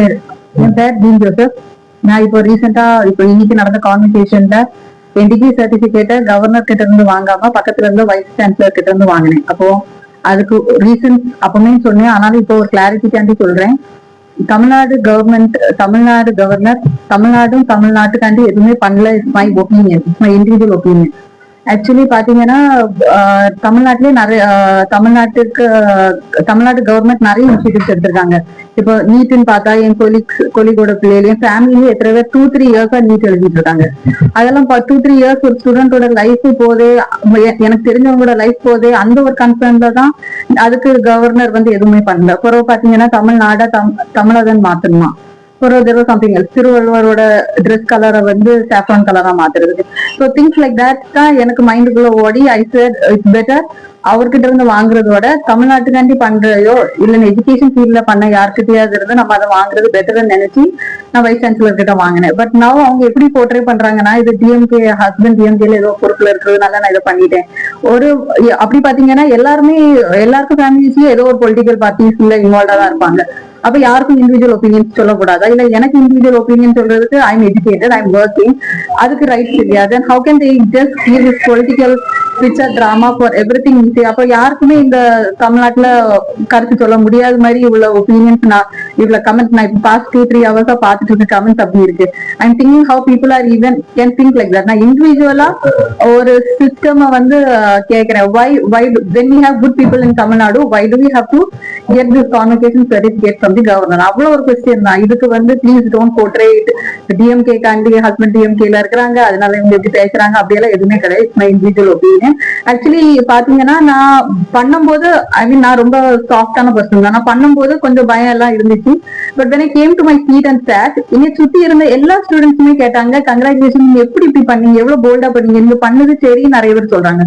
என் பேர் dean Joseph. நான் இப்போ ரீசெண்டா இப்போ இன்னைக்கு நடந்த கான்வர்சேஷன்ல என் டிகிரி சர்டிபிகேட்டை கவர்னர் கிட்ட இருந்து வாங்காம பக்கத்துல இருந்து வைஸ் சான்சலர் கிட்ட இருந்து வாங்கினேன். அப்போ அதுக்கு ரீசன் அப்பவுமே சொன்னேன். ஆனாலும் இப்போ ஒரு கிளாரிட்டிக்காண்டி சொல்றேன். தமிழ்நாடு கவர்மெண்ட் தமிழ்நாடு கவர்னர் தமிழ்நாடும் தமிழ்நாட்டுக்காண்டி எதுவுமே பண்ணல. It's my opinion it's my individual opinion actually பாத்தீங்கன்னா ஆஹ், தமிழ்நாட்டிலே நிறைய தமிழ்நாட்டுக்கு ஆஹ், தமிழ்நாடு கவர்மெண்ட் நிறைய இன்ஸ்டிடியூட்ஸ் எடுத்திருக்காங்க. இப்போ நீட்னு பார்த்தா என் கொலிக்ஸ் கொலிகோட பிள்ளைகள் என் ஃபேமிலியே எத்தனை பேர் டூ த்ரீ இயர்ஸா நீட் எழுதிட்டு இருக்காங்க. அதெல்லாம் டூ த்ரீ இயர்ஸ் ஒரு ஸ்டூடெண்டோட லைஃப் போதே எனக்கு தெரிஞ்சவங்களோட லைஃப் போதே அந்த ஒரு கன்சர்ன்ல தான் அதுக்கு கவர்னர் வந்து எதுவுமே பண்ணல. பிறகு பாத்தீங்கன்னா தமிழ்நாடா தம் தமிழகன் மாத்தணுமா? ஒரு தெர் சம்திங் எல்ஸ் திருவள்ளுவரோட ட்ரெஸ் கலரை வந்து சாஃப்ரான் கலரா மாத்துறது ஸோ திங்ஸ் லைக் தட் தான் எனக்கு மைண்டுக்குள்ள ஓடி ஐ சேட் இட்ஸ் பெட்டர் அவர்கிட்ட இருந்து வாங்குறதோட தமிழ்நாட்டுக்காண்டி பண்றதையோ இல்ல எஜுகேஷன் ஃபீல்ட்ல பண்ண யார்கிட்டயாவது இருந்து நம்ம அதை வாங்குறது பெட்டர்னு நினைச்சு நான் வைஸ் சான்சலர் கிட்ட வாங்கினேன். பட் நான் அவங்க எப்படி போர்ட்ரே பண்றாங்கன்னா இது டிஎம்கே ஹஸ்பண்ட் டிஎம்கேல ஏதோ பொறுப்புல இருக்கிறதுனால நான் இதை பண்ணிட்டேன். ஒரு அப்படி பாத்தீங்கன்னா எல்லாருமே எல்லாருக்கும் ஃபேமிலிஸ்லயும் ஏதோ ஒரு பொலிட்டிக்கல் பார்ட்டிஸ்ல இன்வால்வா தான் இருப்பாங்க. அப்ப யாருக்கும் இண்டிவிஜுவல் ஒப்பீனியன் சொல்லக்கூடாதா? இல்ல எனக்கு இண்டிவிஜுவல் ஒப்பீனியன் சொல்றதுக்கு I am educated I am working அதுக்கு ரைட்ஸ் இல்லையா then how can they just give this political picture drama for everything அப்ப யாருக்குமே இந்த தமிழ்நாட்டுல கருத்து சொல்ல முடியாத மாதிரி இவ்வளவு ஒப்பீனியன்ஸ் நான் இவ்வளவு கமெண்ட் நான் இப்போ பாஸ்ட் டூ த்ரீ ஹவர்ஸா பாத்துட்டு இருக்க கமெண்ட்ஸ் அப்படி இருக்கு. I'm thinking how people are even can think like that நான் இண்டிவிஜுவலா ஒரு சிஸ்டம் வந்து கேக்குறேன். Why why when we have good people in Tamil Nadu why do we have to get this convocation certificate from the governor? அவ்வளவு ஒரு question தான். இதுக்கு வந்து ப்ளீஸ் டோன்ட் போர்ட்ரேட் டிஎம்கே காண்டி ஹஸ்பண்ட் டிஎம்கேல இருக்கிறாங்க அதனால இவங்க எப்படி பேசுறாங்க அப்படியெல்லாம் எதுவுமே கிடையாது. மை இண்டிவிஜுவல் ஒப்பீனியன் ஆக்சுவலி பாத்தீங்கன்னா நான் பண்ணும்போது ஐ மீன் நான் ரொம்ப சாஃப்டான பர்சன் தான். நான் பண்ணும்போது கொஞ்சம் பயம் எல்லாம் இருந்துச்சு. But then I came to my seat and said என்னை சுத்தி இருந்த எல்லா ஸ்டூடெண்ட்ஸுமே கேட்டாங்க கங்க்ராச்சுலேஷன் நீங்க எப்படி இப்படி பண்ணீங்க? எவ்வளவு போல்டா பண்ணீங்க? நீங்க பண்ணது சரி நிறைய பேர் சொல்றாங்க.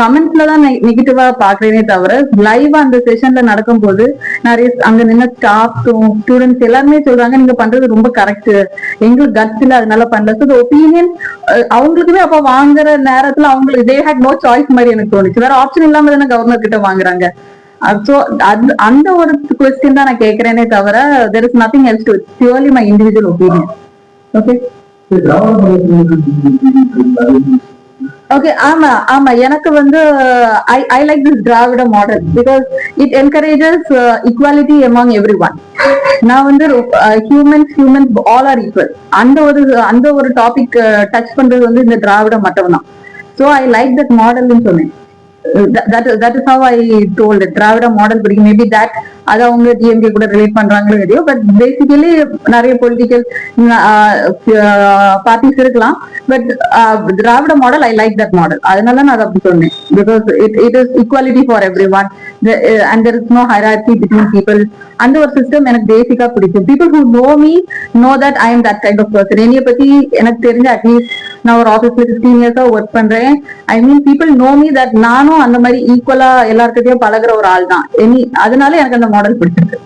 கமெண்ட்ஸ்ல தான் நெகட்டிவா பாக்குறேனே தவிர லைவா அந்த செஷன்ல நடக்கும் போது நிறைய அங்க நின்ன ஸ்டாஃப்ஸும் ஸ்டூடெண்ட்ஸ் எல்லாருமே சொல்றாங்க நீங்க பண்றது ரொம்ப கரெக்ட் எங்களுக்கு கட்ஸ் இல்ல அதனால பண்ணல. ஸோ ஒப்பீனியன் அவங்களுக்குமே அப்ப வாங்குற நேரத்துல அவங்களுக்கு தே ஹேட் நோ சாய்ஸ் மாதிரி எனக்கு தோணுச்சு. வேற ஆப்ஷன் இல்லாம தானே கவர்னர் கிட்ட வாங்குறாங்க. ஸோ அந்த ஒரு கொஸ்டின் தான் நான் கேட்கறேனே தவிர there is nothing else to purely my individual opinion okay okay ஆமா ஆமா. எனக்கு வந்து I I like this Dravida model because it encourages equality among everyone நான் வந்து humans humans all are equal அந்த ஒரு அந்த ஒரு டாபிக் டச் uh, பண்றது வந்து இந்த திராவிட மட்டும் தான் ஸோ ஐ லைக் தட் மாடல்னு சொன்னேன். That that is how I told Dravida model பிடிக்கும் மேபி தட் அது அவங்க டிஎம்கே கூட ரிலேட் பண்றாங்களோ இல்லையோ பட் பேசிக்கலி நிறைய பொலிட்டிக்கல் பார்ட்டிஸ் இருக்கலாம். But Dravida model I like that model அதனால நான் அதை அப்படி சொன்னேன். Because it it is equality for everyone and there is no hierarchy between people அந்த ஒரு சிஸ்டம் எனக்கு பேசிக்கா பிடிக்கும். People who know me know that I am that kind of person என்னைய பத்தி எனக்கு தெரிஞ்ச அட்லீஸ்ட் நான் ஒரு ஆஃபீஸ்ல ஃபிஃப்டீன் இயர்ஸா ஒர்க் பண்றேன். I mean people know me that நானும் அந்த மாதிரி ஈக்குவலா எல்லாருக்கிட்டையும் பழகுற ஒரு ஆள் தான் எனி அதனால எனக்கு அந்த மாடல் பிடிச்சிருக்கு.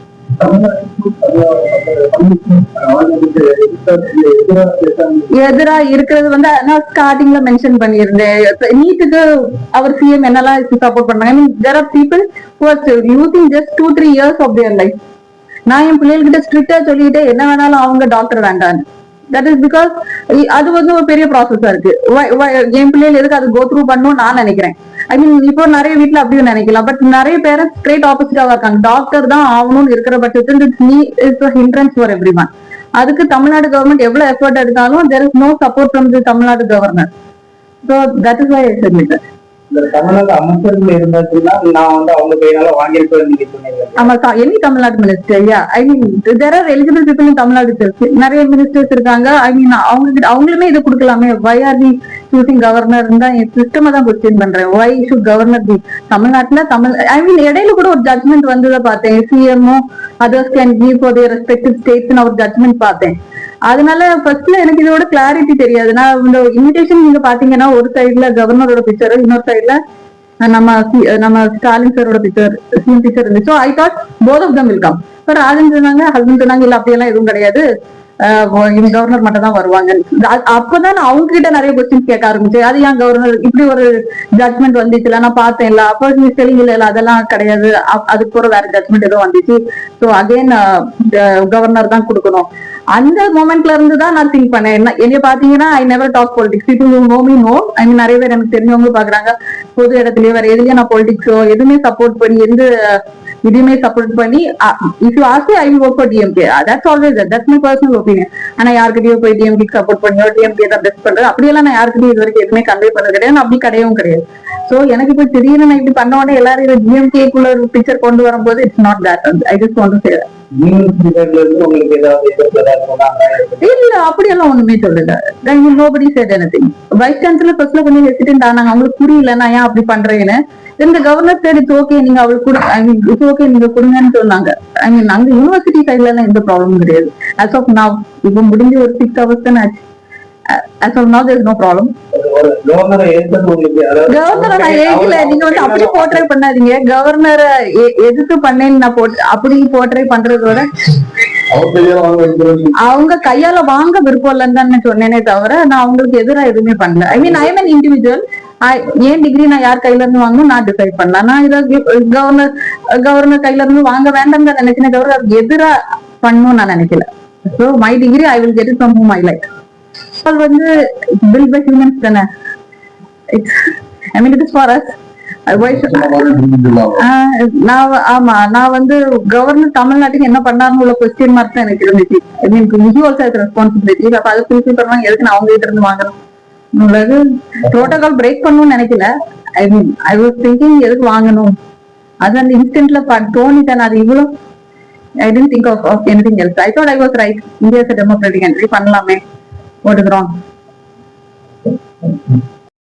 எதிரா இருக்கிறது வந்து நான் ஸ்டார்டிங்ல மென்ஷன் பண்ணியிருந்தேன். நீட்டுக்கு அவர் சிஎம் என்னெல்லாம் சப்போர்ட் பண்ணாங்க. I mean there are people using just two three years of their life நான் என் பிள்ளைகிட்ட ஸ்ட்ரிக்டா சொல்லிட்டு என்ன வேணாலும் அவங்க டாக்டர் வேண்டான்னு. தட் இஸ் பிகாஸ் அது வந்து ஒரு பெரிய ப்ராசஸா இருக்கு. என் பிள்ளைகள் எதுக்கு அது கோ த்ரூ பண்ணும் நான் நினைக்கிறேன். ஐ மீன் இப்போ நிறைய வீட்ல அப்படியும் நினைக்கலாம். பட் நிறைய பேர் ஸ்ட்ரெயிட் ஆப்போசிட்டாவா இருக்காங்க. டாக்டர் தான் ஆகணும்னு இருக்கிற பட்சத்தில் இட்ஸ் நீ it's hindrance for every one அதுக்கு தமிழ்நாடு கவர்மெண்ட் எவ்வளவு எஃபர்ட் எடுத்தாலும் there is no support from the Tamil Nadu governor so that is why submitted இந்த தமிழ்நாடு அமைச்சர்கள் இருந்தாச்சுன்னா நான் வந்து அவங்க கையினால வாங்கியிருப்பேன் நீங்க சொன்னீங்க ஆமா any Tamil Nadu minister yeah I mean there are eligible people in Tamil Nadu நிறைய மினிஸ்டர்ஸ் இருக்காங்க. ஐ மீன் அவங்க அவங்களுமே இது கொடுக்கலாமே. Why are the choosing governor தான் என் சிஸ்டமை தான் கொஸ்டின் பண்றேன். ஒய் ஷுட் கவர்னர் பி தமிழ்நாட்டுல தமிழ் ஐ மீன் இடையில கூட ஒரு ஜட்மெண்ட் வந்ததை பார்த்தேன். CMO others can give for their respective states ஒரு ஜட்மெண்ட் பார்த்தேன். அதனால ஃபர்ஸ்ட்ல எனக்கு இதோட கிளாரிட்டி தெரியாது. நான் இந்த இன்விடேஷன் நீங்க பாத்தீங்கன்னா ஒரு சைடுல கவர்னரோட பிக்சர் இன்னொரு சைடுல நம்ம நம்ம ஸ்டாலின் சாரோட பிக்சர் சிஎம் பிக்சர் இருந்துச்சு. I thought both of them will come but Rajan சொன்னாங்க ஹஸ்பண்ட் சொன்னாங்க இல்ல அப்படியெல்லாம் எதுவும் கிடையாது. கவர்னர் மட்டும் தான் வருவாங்க. அப்பதான் நான் அவங்க கிட்ட நிறைய கொஸ்டின் கேட்க ஆரம்பிச்சேன். அது ஏன் கவர்னர் இப்படி ஒரு ஜட்மெண்ட் வந்துச்சுல நான் பார்த்தேன் இல்ல அப்போ நீ தெலுங்கு இல்ல அதெல்லாம் கிடையாது. அ- அதுக்கு வேற ஜட்மெண்ட் ஏதோ வந்துச்சு. ஸோ அகைன் கவர்னர் தான் கொடுக்கணும். அந்த மூமெண்ட்ல இருந்து தான் நான் திங்க் பண்ணேன். என்ன என்னைய பாத்தீங்கன்னா I never talk politics people know me know I mean நிறைய பேர் எனக்கு தெரிஞ்சவங்க பாக்குறாங்க பொது இடத்துலயே வேற எதுலயும் நான் பாலிடிக்ஸோ எதுவுமே சப்போர்ட் பண்ணி எந்த இதுவுமே சப்போர்ட் பண்ணி if you ask I will work for DMK that's always that's my personal opinion ஆனா யாருக்கிட்டயும் போய் டிஎம்கே சப்போர்ட் பண்ணியோ டிஎம்கே தான் பெஸ்ட் பண்றது. அப்படியெல்லாம் நான் யாருக்கிட்டையும் இது வரைக்கும் எதுவுமே கன்வே பண்ண கிடையாது. அப்படி கிடையவும் கிடையாது. சோ எனக்கு இப்ப திடீர்னு நான் இப்படி பண்ண உடனே எல்லாரும் டிஎம்கேக்குள்ள ஒரு பிக்சர் கொண்டு வரும்போது it's not that I just ஒன்று டு இல்ல அப்படியெல்லாம் ஒண்ணுமே சொல்லல. Nobody said anything vice chancellor ஃபர்ஸ்ட்ல கொஞ்சம் ஹெசிடென்ட் ஆனாங்க. அவங்களுக்கு புரியல நான் ஏன் அப்படி பண்றேன்னு? இந்த கவர்னர் சைடு ஓகே நீங்க அவளுக்கு கொடு ஐ மீன் இட்ஸ் ஓகே நீங்க கொடுங்கன்னு சொன்னாங்க. ஐ மீன் அங்க யூனிவர்சிட்டி சைட்ல எல்லாம் எந்த ப்ராப்ளமும் கிடையாது. அஸ் ஆஃப் நான் இப்போ முடிஞ்ச ஒரு சிக்ஸ் ஹவர்ஸ் தானே ஆச்சு. As of there no problem கவர்னரை நான் நீங்க வந்து அப்படி போர்ட்ரை பண்ணாதீங்க. கவர்னரை எதிர்த்து பண்ணேன்னு நான் போட்டு அப்படி போர்ட்ரை பண்றதோட அவங்க கையால வாங்க விருப்பம் இல்லைன்னு தான் சொன்னேனே தவிர நான் அவங்களுக்கு எதிரா எதுவுமே பண்ணல. I mean I am individual ஏன் டிகிரி நான் யார் கையில இருந்து வாங்கணும்? நான் டிசைட் பண்ணலாம். நான் இதை கவர்னர் கவர்னர் கையில இருந்து வாங்க வேண்டாம் தான் நினைச்சேனே தவிர அதுக்கு எதிரா பண்ணணும்னு நான் நினைக்கல. So my degree I will get it from whom I like வந்து பில் பை ஹியூமன்ஸ் தானே? It's I mean it is for us நான் ஆமா நான் வந்து கவர்னர் தமிழ்நாட்டுக்கு என்ன பண்ணாருன்னு உள்ள கொஸ்டின் மார்க் தான் எனக்கு இருந்துச்சு. I mean he also has responsibility அப்ப அதை ஃபுல்ஃபில் எதுக்கு நான் அவங்க கிட்ட இருந்து வாங்கணும்? உள்ளது ப்ரோட்டோகால் பிரேக் பண்ணணும்னு நினைக்கல. ஐ மீன் ஐ வாஸ் திங்கிங் எதுக்கு வாங்கணும்? அது அந்த இன்ஸ்டன்ட்ல தோணிட்டேன் அது இவ்வளவு I didn't think of of anything else I thought I was right India democratic country பண்ணலாமே. போட்டுக்கிறோம்.